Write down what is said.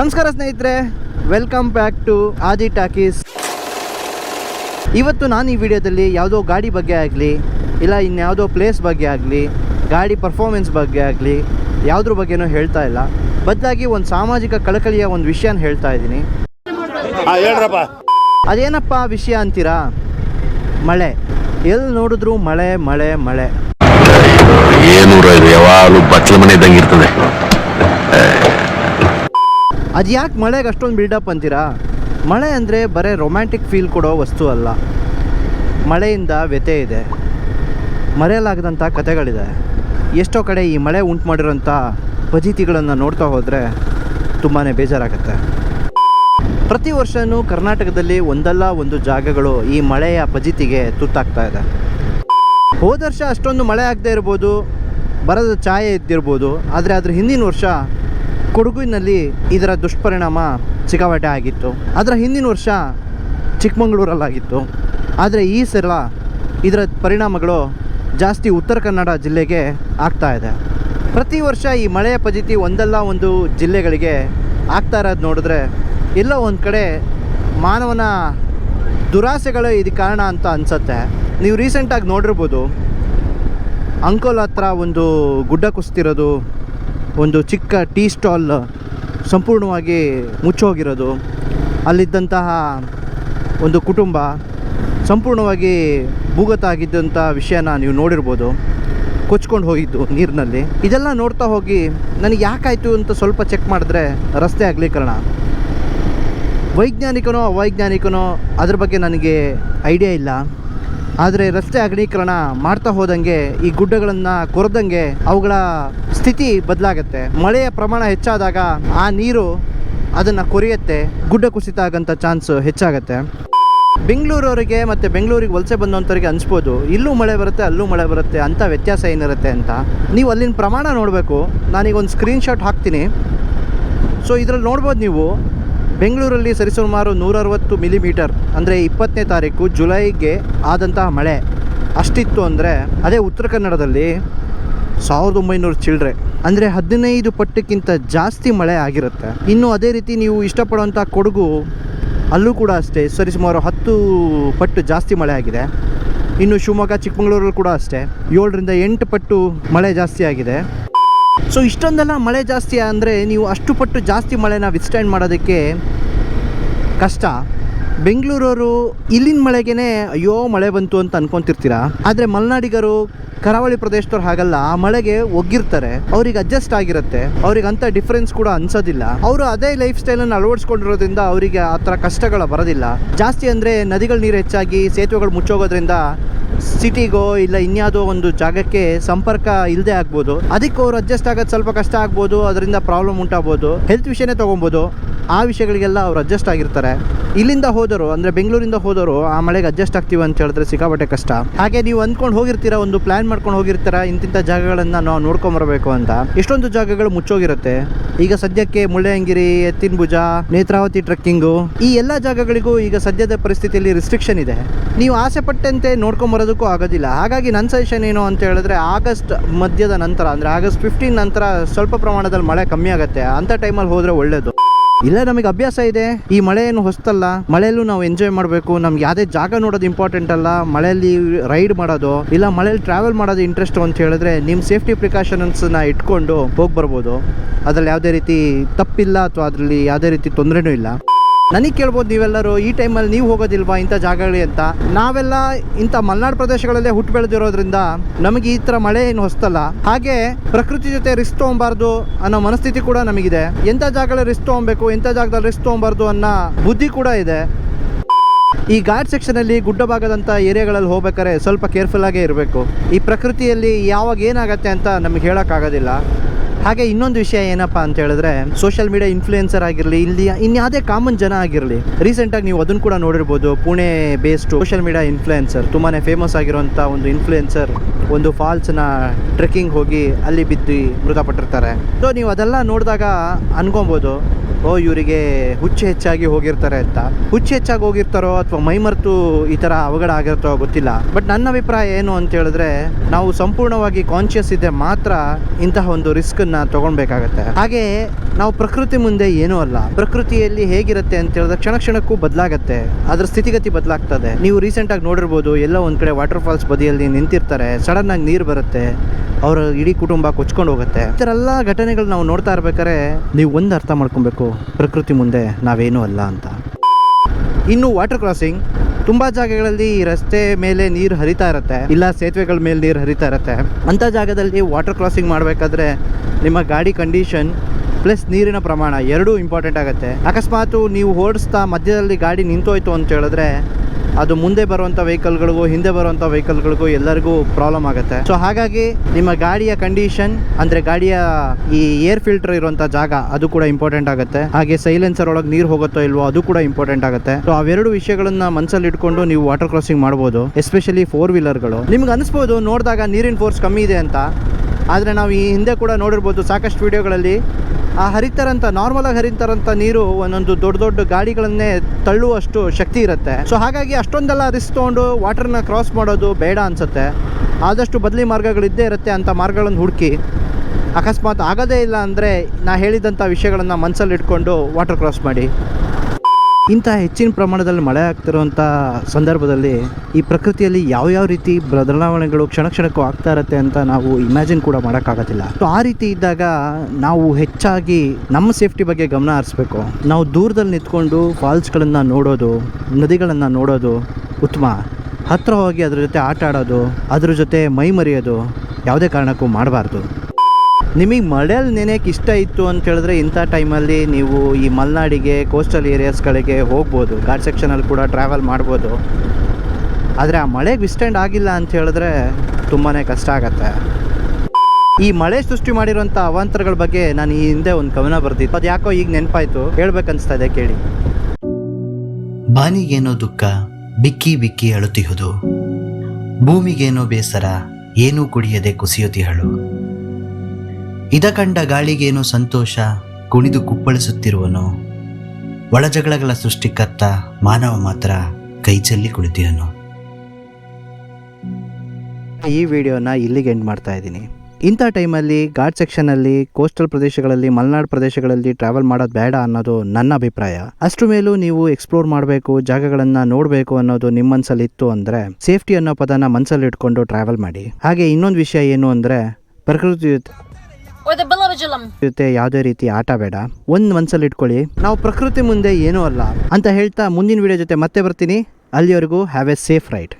ನಮಸ್ಕಾರ ಸ್ನೇಹಿತರೆ welcome back to Aadi talkies ಇವತ್ತು ನಾನು ಈ ವಿಡಿಯೋದಲ್ಲಿ ಯಾವುದೋ ಗಾಡಿ ಬಗ್ಗೆ ಆಗಲಿ ಇಲ್ಲ ಇನ್ಯಾವುದೋ ಪ್ಲೇಸ್ ಬಗ್ಗೆ ಆಗಲಿ ಗಾಡಿ ಪರ್ಫಾರ್ಮೆನ್ಸ್ ಬಗ್ಗೆ ಆಗಲಿ ಯಾವುದ್ರ ಬಗ್ಗೆನೂ ಹೇಳ್ತಾ ಇಲ್ಲ. ಬದಲಾಗಿ ಒಂದು ಸಾಮಾಜಿಕ ಕಳಕಳಿಯ ಒಂದು ವಿಷಯನ ಹೇಳ್ತಾ ಇದ್ದೀನಿ. ಅದೇನಪ್ಪ ವಿಷಯ ಅಂತೀರಾ? ಮಳೆ. ಎಲ್ಲಿ ನೋಡಿದ್ರು ಮಳೆ ಮಳೆ ಮಳೆ. ಯಾವಾಗಲೂ ಬಚ್ಚಲ ಮನೆ ಇದ್ದಂಗೆ ಇರ್ತದೆ. ಅದು ಯಾಕೆ ಮಳೆಗೆ ಅಷ್ಟೊಂದು ಬಿಲ್ಡಪ್ ಅಂತೀರಾ? ಮಳೆ ಅಂದರೆ ಬರೀ ರೊಮ್ಯಾಂಟಿಕ್ ಫೀಲ್ ಕೊಡೋ ವಸ್ತು ಅಲ್ಲ. ಮಳೆಯಿಂದ ವ್ಯತೆ ಇದೆ. ಮರೆಯಲಾಗದಂಥ ಕಥೆಗಳಿದೆ. ಎಷ್ಟೋ ಕಡೆ ಈ ಮಳೆ ಉಂಟು ಮಾಡಿರೋಂಥ ಫಜೀತಿಗಳನ್ನು ನೋಡ್ತಾ ಹೋದರೆ ತುಂಬಾ ಬೇಜಾರಾಗುತ್ತೆ. ಪ್ರತಿ ವರ್ಷವೂ ಕರ್ನಾಟಕದಲ್ಲಿ ಒಂದಲ್ಲ ಒಂದು ಜಾಗಗಳು ಈ ಮಳೆಯ ಫಜೀತಿಗೆ ತುತ್ತಾಗ್ತಾ ಇದೆ. ಹೋದ ವರ್ಷ ಅಷ್ಟೊಂದು ಮಳೆ ಆಗದೆ ಇರ್ಬೋದು, ಬರದ ಛಾಯೆ ಇದ್ದಿರ್ಬೋದು, ಆದರೆ ಅದ್ರ ಹಿಂದಿನ ವರ್ಷ ಕೊಡಗಿನಲ್ಲಿ ಇದರ ದುಷ್ಪರಿಣಾಮ ಸಿಕ್ಕಾಪಟ್ಟೆ ಆಗಿತ್ತು. ಅದರ ಹಿಂದಿನ ವರ್ಷ ಚಿಕ್ಕಮಗಳೂರಲ್ಲಾಗಿತ್ತು. ಆದರೆ ಈ ಸಲ ಇದರ ಪರಿಣಾಮಗಳು ಜಾಸ್ತಿ ಉತ್ತರ ಕನ್ನಡ ಜಿಲ್ಲೆಗೆ ಆಗ್ತಾ ಇದೆ. ಪ್ರತಿ ವರ್ಷ ಈ ಮಳೆಯ ಪದ್ಧತಿ ಒಂದಲ್ಲ ಒಂದು ಜಿಲ್ಲೆಗಳಿಗೆ ಆಗ್ತಾ ಇರೋದು ನೋಡಿದ್ರೆ ಎಲ್ಲೋ ಒಂದು ಕಡೆ ಮಾನವನ ದುರಾಸೆಗಳೇ ಇದಕ್ಕೆ ಕಾರಣ ಅಂತ ಅನಿಸುತ್ತೆ. ನೀವು ರೀಸೆಂಟಾಗಿ ನೋಡಿರ್ಬೋದು, ಅಂಕೋಲ ಹತ್ರ ಒಂದು ಗುಡ್ಡ ಕುಸ್ತಿರೋದು ಒಂದು ಚಿಕ್ಕ ಟೀ ಸ್ಟಾಲ್ ಸಂಪೂರ್ಣವಾಗಿ ಮುಚ್ಚೋಗಿರೋದು. ಅಲ್ಲಿದ್ದಂತಹ ಒಂದು ಕುಟುಂಬ ಸಂಪೂರ್ಣವಾಗಿ ಭೂಗತ ಆಗಿದ್ದಂಥ ವಿಷಯನ ನೀವು ನೋಡಿರ್ಬೋದು. ಕೊಚ್ಕೊಂಡು ಹೋಗಿದ್ದು ನೀರಿನಲ್ಲಿ. ಇದೆಲ್ಲ ನೋಡ್ತಾ ಹೋಗಿ ನನಗೆ ಯಾಕಾಯಿತು ಅಂತ ಸ್ವಲ್ಪ ಚೆಕ್ ಮಾಡಿದ್ರೆ ರಸ್ತೆ ಅಗಲೀಕರಣ. ವೈಜ್ಞಾನಿಕನೋ ಅವೈಜ್ಞಾನಿಕನೋ ಅದ್ರ ಬಗ್ಗೆ ನನಗೆ ಐಡಿಯಾ ಇಲ್ಲ. ಆದರೆ ರಸ್ತೆ ಅಗಲೀಕರಣ ಮಾಡ್ತಾ ಹೋದಂಗೆ ಈ ಗುಡ್ಡಗಳನ್ನು ಕೊರೆದಂಗೆ ಅವುಗಳ ಸ್ಥಿತಿ ಬದಲಾಗುತ್ತೆ. ಮಳೆಯ ಪ್ರಮಾಣ ಹೆಚ್ಚಾದಾಗ ಆ ನೀರು ಅದನ್ನು ಕೊರೆಯುತ್ತೆ. ಗುಡ್ಡ ಕುಸಿತ ಆಗಂಥ ಚಾನ್ಸ್ ಹೆಚ್ಚಾಗುತ್ತೆ. ಬೆಂಗಳೂರವರಿಗೆ ಮತ್ತು ಬೆಂಗಳೂರಿಗೆ ವಲಸೆ ಬಂದಂಥವ್ರಿಗೆ ಅನಿಸ್ಬೋದು. ಇಲ್ಲೂ ಮಳೆ ಬರುತ್ತೆ, ಅಲ್ಲೂ ಮಳೆ ಬರುತ್ತೆ ಅಂಥ ವ್ಯತ್ಯಾಸ ಏನಿರುತ್ತೆ ಅಂತ. ನೀವು ಅಲ್ಲಿನ ಪ್ರಮಾಣ ನೋಡಬೇಕು. ನಾನೀಗೊಂದು ಸ್ಕ್ರೀನ್ಶಾಟ್ ಹಾಕ್ತೀನಿ. ಸೊ ಇದರಲ್ಲಿ ನೋಡ್ಬೋದು ನೀವು, ಬೆಂಗಳೂರಲ್ಲಿ ಸರಿಸುಮಾರು ನೂರ ಅರವತ್ತು ಮಿಲಿಮೀಟರ್ ಅಂದರೆ ಇಪ್ಪತ್ತನೇ ತಾರೀಕು ಜುಲೈಗೆ ಆದಂತಹ ಮಳೆ. ಅಷ್ಟಿತ್ತು ಅಂದರೆ, ಅದೇ ಉತ್ತರ ಕನ್ನಡದಲ್ಲಿ ಸಾವಿರದ ಒಂಬೈನೂರು ಚಿಲ್ಡ್ರೆ ಅಂದರೆ ಹದಿನೈದು ಪಟ್ಟಕ್ಕಿಂತ ಜಾಸ್ತಿ ಮಳೆ ಆಗಿರುತ್ತೆ. ಇನ್ನು ಅದೇ ರೀತಿ ನೀವು ಇಷ್ಟಪಡುವಂಥ ಕೊಡಗು, ಅಲ್ಲೂ ಕೂಡ ಅಷ್ಟೇ ಸರಿಸುಮಾರು ಹತ್ತು ಪಟ್ಟು ಜಾಸ್ತಿ ಮಳೆ ಆಗಿದೆ. ಇನ್ನು ಶಿವಮೊಗ್ಗ, ಚಿಕ್ಕಮಗಳೂರಲ್ಲಿ ಕೂಡ ಅಷ್ಟೇ. ಏಳರಿಂದ ಎಂಟು ಪಟ್ಟು ಮಳೆ ಜಾಸ್ತಿ ಆಗಿದೆ. ಸೊ ಇಷ್ಟೊಂದೆಲ್ಲ ಮಳೆ ಜಾಸ್ತಿ ಅಂದರೆ ನೀವು ಅಷ್ಟು ಪಟ್ಟು ಜಾಸ್ತಿ ಮಳೆನ ವಿಸ್ಟ್ಯಾಂಡ್ ಮಾಡೋದಕ್ಕೆ ಕಷ್ಟ. ಬೆಂಗಳೂರವರು ಇಲ್ಲಿನ ಮಳೆಗೇನೆ, ಅಯ್ಯೋ, ಮಳೆ ಬಂತು ಅಂತ ಅನ್ಕೊಂತಿರ್ತೀರ? ಆದರೆ ಮಲೆನಾಡಿಗರು, ಕರಾವಳಿ ಪ್ರದೇಶದವ್ರು ಹಾಗಲ್ಲ, ಆ ಮಳೆಗೆ ಒಗ್ಗಿರ್ತಾರೆ. ಅವ್ರಿಗೆ ಅಡ್ಜಸ್ಟ್ ಆಗಿರುತ್ತೆ. ಅವ್ರಿಗೆ ಅಂತ ಡಿಫ್ರೆನ್ಸ್ ಕೂಡ ಅನ್ಸೋದಿಲ್ಲ. ಅವರು ಅದೇ ಲೈಫ್ ಸ್ಟೈಲನ್ನು ಅಳವಡಿಸ್ಕೊಂಡಿರೋದ್ರಿಂದ ಅವರಿಗೆ ಆ ಥರ ಕಷ್ಟಗಳು ಬರೋದಿಲ್ಲ. ಜಾಸ್ತಿ ಅಂದರೆ ನದಿಗಳ ನೀರು ಹೆಚ್ಚಾಗಿ, ಸೇತುವೆಗಳು ಮುಚ್ಚೋಗೋದ್ರಿಂದ ಸಿಟಿಗೋ ಇಲ್ಲ ಇನ್ಯಾವುದೋ ಒಂದು ಜಾಗಕ್ಕೆ ಸಂಪರ್ಕ ಇಲ್ಲದೆ ಆಗ್ಬೋದು. ಅದಕ್ಕೆ ಅವ್ರು ಅಡ್ಜಸ್ಟ್ ಆಗೋದು ಸ್ವಲ್ಪ ಕಷ್ಟ ಆಗ್ಬೋದು, ಅದರಿಂದ ಪ್ರಾಬ್ಲಮ್ ಉಂಟಾಗ್ಬೋದು. ಹೆಲ್ತ್ ವಿಷಯನೇ ತೊಗೊಬೋದು. ಆ ವಿಷಯಗಳಿಗೆಲ್ಲ ಅವ್ರು ಅಡ್ಜಸ್ಟ್ ಆಗಿರ್ತಾರೆ. ಇಲ್ಲಿಂದ ಹೋದರು, ಅಂದರೆ ಬೆಂಗಳೂರಿಂದ ಹೋದರು, ಆ ಮಳೆಗೆ ಅಡ್ಜಸ್ಟ್ ಆಗ್ತೀವಿ ಅಂತ ಹೇಳಿದ್ರೆ ಸಿಕ್ಕಾಪಟ್ಟೆ ಕಷ್ಟ. ಹಾಗೆ ನೀವು ಅಂದ್ಕೊಂಡು ಹೋಗಿರ್ತೀರ, ಒಂದು ಪ್ಲ್ಯಾನ್ ಮಾಡ್ಕೊಂಡು ಹೋಗಿರ್ತೀರ, ಇಂತಿಂಥ ಜಾಗಗಳನ್ನು ನಾವು ನೋಡ್ಕೊಂಬರಬೇಕು ಅಂತ. ಎಷ್ಟೊಂದು ಜಾಗಗಳು ಮುಚ್ಚೋಗಿರುತ್ತೆ. ಈಗ ಸದ್ಯಕ್ಕೆ ಮುಳ್ಳಯ್ಯಂಗಿರಿ ಎತ್ತಿನ್ಭುಜ, ನೇತ್ರಾವತಿ ಟ್ರೆಕ್ಕಿಂಗು ಈ ಎಲ್ಲ ಜಾಗಗಳಿಗೂ ಈಗ ಸದ್ಯದ ಪರಿಸ್ಥಿತಿಯಲ್ಲಿ ರಿಸ್ಟ್ರಿಕ್ಷನ್ ಇದೆ. ನೀವು ಆಸೆ ಪಟ್ಟಂತೆ ನೋಡ್ಕೊಂಬರೋದಕ್ಕೂ ಆಗೋದಿಲ್ಲ. ಹಾಗಾಗಿ ನನ್ನ ಸಜೆಷನ್ ಏನು ಅಂತ ಹೇಳಿದ್ರೆ ಆಗಸ್ಟ್ ಮಧ್ಯದ ನಂತರ, ಅಂದರೆ ಆಗಸ್ಟ್ ಫಿಫ್ಟೀನ್ ನಂತರ ಸ್ವಲ್ಪ ಪ್ರಮಾಣದಲ್ಲಿ ಮಳೆ ಕಮ್ಮಿ ಆಗುತ್ತೆ. ಅಂಥ ಟೈಮಲ್ಲಿ ಹೋದರೆ ಒಳ್ಳೆಯದು ಇಲ್ಲ ನಮಗೆ ಅಭ್ಯಾಸ ಇದೆ. ಈ ಮಳೆ ಏನು ಹೊಸ್ತಲ್ಲ. ಮಳೆಯಲ್ಲೂ ನಾವು ಎಂಜಾಯ್ ಮಾಡಬೇಕು. ನಮ್ಗೆ ಯಾವುದೇ ಜಾಗ ನೋಡೋದು ಇಂಪಾರ್ಟೆಂಟ್ ಅಲ್ಲ. ಮಳೆಯಲ್ಲಿ ರೈಡ್ ಮಾಡೋದು, ಇಲ್ಲ ಮಳೆಯಲ್ಲಿ ಟ್ರಾವೆಲ್ ಮಾಡೋದು ಇಂಟ್ರೆಸ್ಟ್ ಅಂತ ಹೇಳಿದ್ರೆ ನಿಮ್ಮ ಸೇಫ್ಟಿ ಪ್ರಿಕಾಷನ್ಸ್ನ ಇಟ್ಕೊಂಡು ಹೋಗಿ ಬರ್ಬೋದು. ಅದರಲ್ಲಿ ಯಾವುದೇ ರೀತಿ ತಪ್ಪಿಲ್ಲ, ಅಥವಾ ಅದರಲ್ಲಿ ಯಾವುದೇ ರೀತಿ ತೊಂದರೆನೂ ಇಲ್ಲ. ನನಗೆ ಕೇಳ್ಬೋದು ನೀವೆಲ್ಲರೂ ಈ ಟೈಮಲ್ಲಿ ನೀವು ಹೋಗೋದಿಲ್ವಾ ಇಂಥ ಜಾಗಗಳಿಗೆ ಅಂತ. ನಾವೆಲ್ಲ ಇಂಥ ಮಲೆನಾಡು ಪ್ರದೇಶಗಳಲ್ಲೇ ಹುಟ್ಟು ಬೆಳೆದಿರೋದ್ರಿಂದ ನಮಗೆ ಈ ಥರ ಮಳೆ ಏನು ಹೊಸ್ತಲ್ಲ. ಹಾಗೆ ಪ್ರಕೃತಿ ಜೊತೆ ರಿಸ್ಕ್ ತೊಗೊಬಾರ್ದು ಅನ್ನೋ ಮನಸ್ಥಿತಿ ಕೂಡ ನಮಗಿದೆ. ಎಂಥ ಜಾಗಗಳಲ್ಲಿ ರಿಸ್ಕ್ ತೊಗೊಬೇಕು, ಎಂಥ ಜಾಗದಲ್ಲಿ ರಿಸ್ಕ್ ತೊಗೊಬಾರ್ದು ಅನ್ನೋ ಬುದ್ಧಿ ಕೂಡ ಇದೆ. ಈ ಘಾಟ್ ಸೆಕ್ಷನಲ್ಲಿ ಗುಡ್ಡ ಭಾಗದಂಥ ಏರಿಯಾಗಳಲ್ಲಿ ಹೋಗ್ಬೇಕಾದ್ರೆ ಸ್ವಲ್ಪ ಕೇರ್ಫುಲ್ ಆಗೇ ಇರಬೇಕು. ಈ ಪ್ರಕೃತಿಯಲ್ಲಿ ಯಾವಾಗ ಏನಾಗತ್ತೆ ಅಂತ ನಮಗೆ ಹೇಳೋಕ್ಕಾಗೋದಿಲ್ಲ. ಹಾಗೆ ಇನ್ನೊಂದು ವಿಷಯ ಏನಪ್ಪ ಅಂತ ಹೇಳಿದ್ರೆ ಸೋಷಿಯಲ್ ಮೀಡಿಯಾ ಇನ್ಫ್ಲೂಯೆನ್ಸರ್ ಆಗಿರಲಿ, ಇಲ್ಲಿ ಇನ್ಯಾವುದೇ ಕಾಮನ್ ಜನ ಆಗಿರಲಿ ರೀಸೆಂಟಾಗಿ ನೀವು ಅದನ್ನು ಕೂಡ ನೋಡಿರ್ಬೋದು. Pune based social media influencer ತುಂಬಾ ಫೇಮಸ್ ಆಗಿರುವಂಥ ಒಂದು ಇನ್ಫ್ಲೂಯೆನ್ಸರ್ ಒಂದು ಫಾಲ್ಸ್ನ ಟ್ರೆಕ್ಕಿಂಗ್ ಹೋಗಿ ಅಲ್ಲಿ ಬಿದ್ದು ಮೃತಪಟ್ಟಿರ್ತಾರೆ. ಸೊ ನೀವು ಅದೆಲ್ಲ ನೋಡಿದಾಗ ಅನ್ಕೊಬೋದು. ಓ, ಇವರಿಗೆ ಹುಚ್ಚು ಹೆಚ್ಚಾಗಿ ಹೋಗಿರ್ತಾರೆ ಅಂತ. ಹುಚ್ಚು ಹೆಚ್ಚಾಗಿ ಹೋಗಿರ್ತಾರೋ ಅಥವಾ ಮೈಮರ್ತು ಈ ಥರ ಅವಘಡ ಆಗಿರ್ತೋ ಗೊತ್ತಿಲ್ಲ. ಬಟ್ ನನ್ನ ಅಭಿಪ್ರಾಯ ಏನು ಅಂತ ಹೇಳಿದ್ರೆ, ನಾವು ಸಂಪೂರ್ಣವಾಗಿ ಕಾನ್ಶಿಯಸ್ ಇದ್ದರೆ ಮಾತ್ರ ಇಂತಹ ಒಂದು ರಿಸ್ಕನ್ನು ತಗೊಳ್ಬೇಕಾಗತ್ತೆ. ಹಾಗೆ ನಾವು ಪ್ರಕೃತಿ ಮುಂದೆ ಏನೂ ಅಲ್ಲ. ಪ್ರಕೃತಿಯಲ್ಲಿ ಹೇಗಿರುತ್ತೆ ಅಂತ ಹೇಳಿದ್ರೆ ಕ್ಷಣ ಕ್ಷಣಕ್ಕೂ ಬದಲಾಗತ್ತೆ. ಅದ್ರ ಸ್ಥಿತಿಗತಿ ಬದಲಾಗ್ತದೆ. ನೀವು ರೀಸೆಂಟಾಗಿ ನೋಡಿರ್ಬೋದು, ಎಲ್ಲ ಒಂದು ಕಡೆ ವಾಟರ್ ಫಾಲ್ಸ್ ಬದಿಯಲ್ಲಿ ನಿಂತಿರ್ತಾರೆ ಸಡನ್ ಆಗಿ ನೀರು ಬರುತ್ತೆ. ಅವರ ಇಡೀ ಕುಟುಂಬ ಕೊಚ್ಕೊಂಡು ಹೋಗುತ್ತೆ. ಈ ಥರ ಎಲ್ಲ ಘಟನೆಗಳು ನಾವು ನೋಡ್ತಾ ಇರ್ಬೇಕಾದ್ರೆ ನೀವು ಒಂದು ಅರ್ಥ ಮಾಡ್ಕೊಬೇಕು, ಪ್ರಕೃತಿ ಮುಂದೆ ನಾವೇನೂ ಅಲ್ಲ ಅಂತ. ಇನ್ನು ವಾಟರ್ ಕ್ರಾಸಿಂಗ್ ತುಂಬ ಜಾಗಗಳಲ್ಲಿ ರಸ್ತೆ ಮೇಲೆ ನೀರು ಹರಿತಾ ಇರುತ್ತೆ. ಇಲ್ಲ, ಸೇತುವೆಗಳ ಮೇಲೆ ನೀರು ಹರಿತಾ ಇರುತ್ತೆ. ಅಂಥ ಜಾಗದಲ್ಲಿ ವಾಟರ್ ಕ್ರಾಸಿಂಗ್ ಮಾಡಬೇಕಾದ್ರೆ ನಿಮ್ಮ ಗಾಡಿ ಕಂಡೀಷನ್ ಪ್ಲಸ್ ನೀರಿನ ಪ್ರಮಾಣ ಎರಡೂ ಇಂಪಾರ್ಟೆಂಟ್ ಆಗುತ್ತೆ. ಅಕಸ್ಮಾತು ನೀವು ಓಡಿಸ್ತಾ ಮಧ್ಯದಲ್ಲಿ ಗಾಡಿ ನಿಂತೋಯ್ತು ಅಂತ ಹೇಳಿದ್ರೆ ಅದು ಮುಂದೆ ಬರುವಂಥ ವೆಹಿಕಲ್ಗಳಿಗೂ, ಹಿಂದೆ ಬರುವಂಥ ವೆಹಿಕಲ್ಗಳಿಗೂ ಎಲ್ಲರಿಗೂ ಪ್ರಾಬ್ಲಮ್ ಆಗುತ್ತೆ. ಸೊ ಹಾಗಾಗಿ ನಿಮ್ಮ ಗಾಡಿಯ ಕಂಡೀಷನ್, ಅಂದರೆ ಗಾಡಿಯ ಈ ಏರ್ ಫಿಲ್ಟರ್ ಇರುವಂಥ ಜಾಗ, ಅದು ಕೂಡ ಇಂಪಾರ್ಟೆಂಟ್ ಆಗುತ್ತೆ. ಹಾಗೆ ಸೈಲೆನ್ಸರ್ ಒಳಗೆ ನೀರು ಹೋಗುತ್ತೋ ಇಲ್ವೋ, ಅದು ಕೂಡ ಇಂಪಾರ್ಟೆಂಟ್ ಆಗುತ್ತೆ. ಸೊ ಅವೆರಡು ವಿಷಯಗಳನ್ನ ಮನಸ್ಸಲ್ಲಿ ಇಟ್ಕೊಂಡು ನೀವು ವಾಟರ್ ಕ್ರಾಸಿಂಗ್ ಮಾಡ್ಬೋದು ಎಸ್ಪೆಷಲಿ ಫೋರ್ ವೀಲರ್ಗಳು ನಿಮ್ಗೆ ಅನಿಸ್ಬೋದು, ನೋಡಿದಾಗ ನೀರಿನ ಫೋರ್ಸ್ ಕಮ್ಮಿ ಇದೆ ಅಂತ. ಆದರೆ ನಾವು ಈ ಹಿಂದೆ ಕೂಡ ನೋಡಿರ್ಬೋದು ಸಾಕಷ್ಟು ವಿಡಿಯೋಗಳಲ್ಲಿ ಆ ಹರಿತರಂಥ ನಾರ್ಮಲಾಗಿ ಆಗಿ ಹರಿತಾರಂತ ನೀರು ಒಂದೊಂದು ದೊಡ್ಡ ದೊಡ್ಡ ಗಾಡಿಗಳನ್ನೇ ತಳ್ಳುವಷ್ಟು ಶಕ್ತಿ ಇರುತ್ತೆ. ಸೊ ಹಾಗಾಗಿ ಅಷ್ಟೊಂದೆಲ್ಲ ರಿಸ್ಕ್ ತೊಗೊಂಡು ವಾಟರ್ನ ಕ್ರಾಸ್ ಮಾಡೋದು ಬೇಡ ಅನಿಸುತ್ತೆ. ಆದಷ್ಟು ಬದಲಿ ಮಾರ್ಗಗಳಿದ್ದೇ ಇರುತ್ತೆ ಅಂತ ಮಾರ್ಗಗಳನ್ನು ಹುಡುಕಿ. ಅಕಸ್ಮಾತ್ ಆಗೋದೇ ಇಲ್ಲ ಅಂದರೆ ನಾ ಹೇಳಿದಂಥ ವಿಷಯಗಳನ್ನು ಮನಸ್ಸಲ್ಲಿ ಇಟ್ಕೊಂಡು ವಾಟರ್ ಕ್ರಾಸ್ ಮಾಡಿ. ಇಂಥ ಹೆಚ್ಚಿನ ಪ್ರಮಾಣದಲ್ಲಿ ಮಳೆ ಆಗ್ತಿರುವಂಥ ಸಂದರ್ಭದಲ್ಲಿ ಈ ಪ್ರಕೃತಿಯಲ್ಲಿ ಯಾವ ಯಾವ ರೀತಿ ಬದಲಾವಣೆಗಳು ಕ್ಷಣ ಕ್ಷಣಕ್ಕೂ ಆಗ್ತಾ ಇರುತ್ತೆ ಅಂತ ನಾವು ಇಮ್ಯಾಜಿನ್ ಕೂಡ ಮಾಡೋಕ್ಕಾಗತ್ತಿಲ್ಲ ಸೊ ಆ ರೀತಿ ಇದ್ದಾಗ ನಾವು ಹೆಚ್ಚಾಗಿ ನಮ್ಮ ಸೇಫ್ಟಿ ಬಗ್ಗೆ ಗಮನ ಹರಿಸ್ಬೇಕು. ನಾವು ದೂರದಲ್ಲಿ ನಿಂತ್ಕೊಂಡು ಫಾಲ್ಸ್ಗಳನ್ನು ನೋಡೋದು, ನದಿಗಳನ್ನು ನೋಡೋದು ಉತ್ತಮ. ಹತ್ತಿರ ಹೋಗಿ ಅದ್ರ ಜೊತೆ ಆಟ ಆಡೋದು, ಅದ್ರ ಜೊತೆ ಮೈ ಮರೆಯೋದು ಯಾವುದೇ ಕಾರಣಕ್ಕೂ ಮಾಡಬಾರ್ದು. ನಿಮಗೆ ಮಳೆಯಲ್ಲಿ ನೆನೆಯಕ್ಕೆ ಇಷ್ಟ ಇತ್ತು ಅಂತ ಹೇಳಿದ್ರೆ ಇಂಥ ಟೈಮಲ್ಲಿ ನೀವು ಈ ಮಲೆನಾಡಿಗೆ ಕೋಸ್ಟಲ್ ಏರಿಯಾಸ್ಗಳಿಗೆ ಹೋಗ್ಬೋದು. ಘಾಟ್ ಸೆಕ್ಷನಲ್ಲಿ ಕೂಡ ಟ್ರಾವೆಲ್ ಮಾಡ್ಬೋದು. ಆದರೆ ಆ ಮಳೆಗೆ ವಿಸ್ಟ್ಯಾಂಡ್ ಆಗಿಲ್ಲ ಅಂತ ಹೇಳಿದ್ರೆ ತುಂಬಾ ಕಷ್ಟ ಆಗತ್ತೆ. ಈ ಮಳೆ ಸೃಷ್ಟಿ ಮಾಡಿರುವಂಥ ಅವಾಂತರಗಳ ಬಗ್ಗೆ ನಾನು ಈ ಹಿಂದೆ ಒಂದು ಕವನ ಬರ್ತಿತ್ತು ಅದು ಯಾಕೋ ಈಗ ನೆನಪಾಯ್ತು. ಹೇಳ್ಬೇಕನ್ನಿಸ್ತಾ ಇದೆ ಕೇಳಿ. ಬಾನಿಗೇನೋ ದುಃಖ, ಬಿಕ್ಕಿ ಬಿಕ್ಕಿ ಅಳುತಿಹುದು. ಭೂಮಿಗೇನೋ ಬೇಸರ, ಏನೂ ಕುಡಿಯದೆ ಕುಸಿಯುತ್ತಿಹಳು ಇದ ಕಂಡ ಗಾಳಿಗೇನೋ ಸಂತೋಷ? ಕುಣಿದು ಕುಪ್ಪಳಿಸುತ್ತಿರುವನು. ಒಳಜಗಳಗಳ ಸೃಷ್ಟಿಕರ್ತ ಮಾನವ ಮಾತ್ರ ಕೈಚಲ್ಲಿ ಕುಳಿತಿರನು. ಈ ವಿಡಿಯೋನ ಇಲ್ಲಿಗೆ ಎಂಡ್ ಮಾಡ್ತಾ ಇದ್ದೀನಿ. ಇಂಥ ಟೈಮಲ್ಲಿ ಘಾಟ್ ಸೆಕ್ಷನಲ್ಲಿ ಕೋಸ್ಟಲ್ ಪ್ರದೇಶಗಳಲ್ಲಿ, ಮಲೆನಾಡು ಪ್ರದೇಶಗಳಲ್ಲಿ ಟ್ರಾವೆಲ್ ಮಾಡೋದು ಬೇಡ ಅನ್ನೋದು ನನ್ನ ಅಭಿಪ್ರಾಯ. ಅಷ್ಟು ಮೇಲೂ ನೀವು ಎಕ್ಸ್ಪ್ಲೋರ್ ಮಾಡಬೇಕು, ಜಾಗಗಳನ್ನು ನೋಡಬೇಕು ಅನ್ನೋದು ನಿಮ್ಮ ಇತ್ತು ಅಂದರೆ ಸೇಫ್ಟಿ ಅನ್ನೋ ಪದನ ಮನಸ್ಸಲ್ಲಿ ಇಟ್ಕೊಂಡು ಟ್ರಾವೆಲ್ ಮಾಡಿ. ಹಾಗೆ ಇನ್ನೊಂದು ವಿಷಯ ಏನು ಅಂದರೆ, ಪ್ರಕೃತಿ ಜೊತೆ ಯಾವುದೇ ರೀತಿ ಆಟ ಬೇಡ. ಒಂದ್ ಮನ್ಸಲ್ಲಿ ಇಟ್ಕೊಳ್ಳಿ. ನಾವು ಪ್ರಕೃತಿ ಮುಂದೆ ಏನೂ ಅಲ್ಲ. ಅಂತ ಹೇಳ್ತಾ ಮುಂದಿನ ವಿಡಿಯೋ ಜೊತೆ ಮತ್ತೆ ಬರ್ತೀನಿ. ಅಲ್ಲಿವರೆಗೂ ಹ್ಯಾವ್ ಎ ಸೇಫ್ ರೈಡ್